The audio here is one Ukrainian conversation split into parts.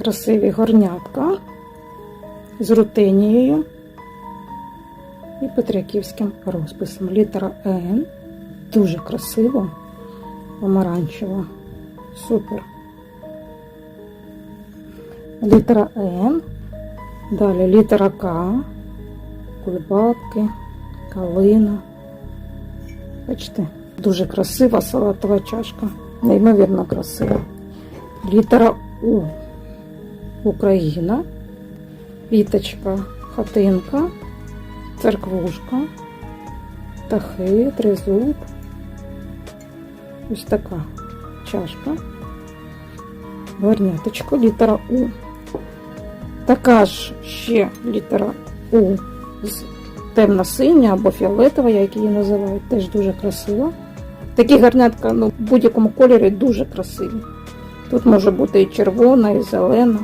красиві горнятка з рутинією і петриківським розписом. Літера Н. Дуже красиво, помаранчево. Супер. Літера Н. Далі літера К. Кульбабки, калина. Бачите, дуже красива салатова чашка. Неймовірно красива. Літера У. Україна. Віточка, хатинка, церквушка, птахи, тризуб. Ось така чашка. Горняточко, літера У. Така ж ще літера У з темно-синя або фіолетова, як її називають, теж дуже красива. Такі гарнятка ну, в будь-якому кольорі дуже красиві. Тут може бути і червона, і зелена,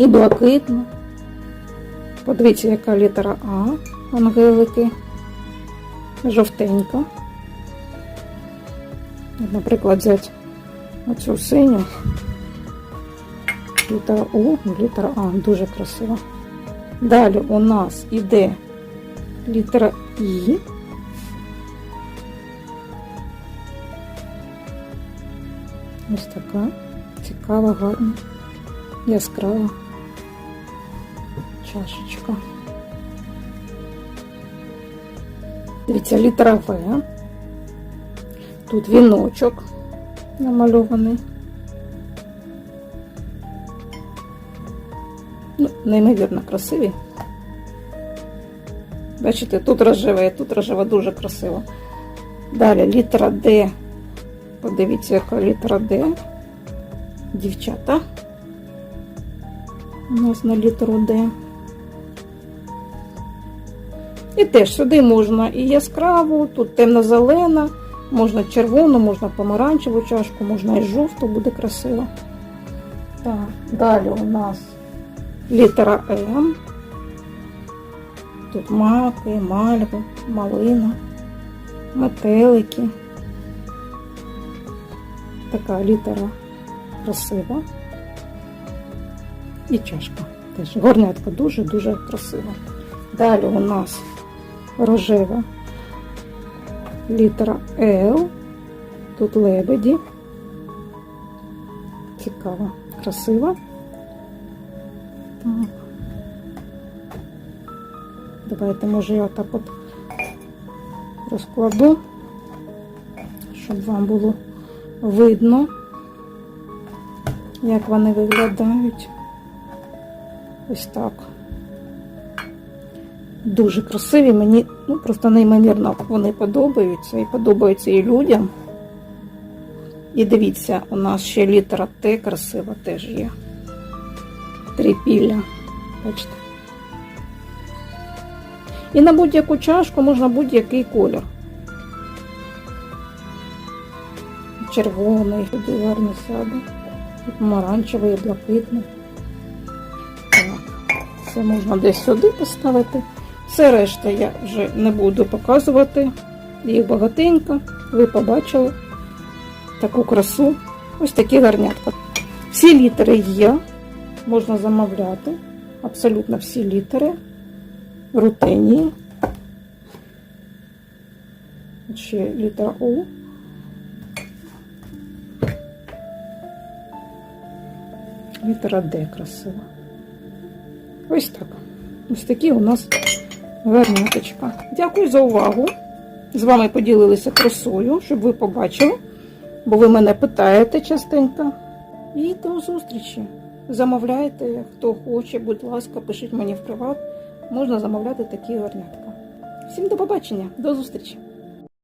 і блакитна. Подивіться, яка літера А, ангелики, жовтенька. Наприклад, взяти оцю синю. Літера У, літера А, дуже красива. Далі у нас іде літера І. Ось така цікава, гарна, яскрава чашечка. Дивіться, літера В. Тут віночок намальований. Ну, неймовірно красиві. Бачите, тут рожева, тут рожева дуже красиво. Далі літера Д. Подивіться, яка літера Д. Дівчата. У нас на літеру Д. І теж сюди можна і яскраву, тут темно-зелена, можна червону, можна помаранчеву чашку, можна і жовту, буде красиво. Так, далі у нас літера М. Тут маки, мальви, малина, метелики. Така літера красива. І чашка теж. Горнятка дуже-дуже красива. Далі у нас рожева літера Л. Тут лебеді. Цікава, красива. Так. Давайте, може, я так от розкладу, щоб вам було видно, як вони виглядають. Ось так. Дуже красиві, мені ну, просто неймовірно вони подобаються і подобаються і людям. І дивіться, у нас ще літера Т красива теж є. Трипілля. Бачите? І на будь-яку чашку можна будь-який колір. Червоний, туди гарно сяде. І помаранчевий, і блакитний. Так, це можна десь сюди поставити. Все решта я вже не буду показувати. Їх багатенько. Ви побачили таку красу. Ось такі гарнятка. Всі літери є, можна замовляти. Абсолютно всі літери. Рутині. Ще літера У. Літера Д красива. Ось так. Ось такі у нас гарняточка. Дякую за увагу. З вами поділилися красою, щоб ви побачили, бо ви мене питаєте частенько. І до зустрічі. Замовляйте, хто хоче, будь ласка, пишіть мені в приват. Можна замовляти такі горнятка. Всім до побачення, до зустрічі!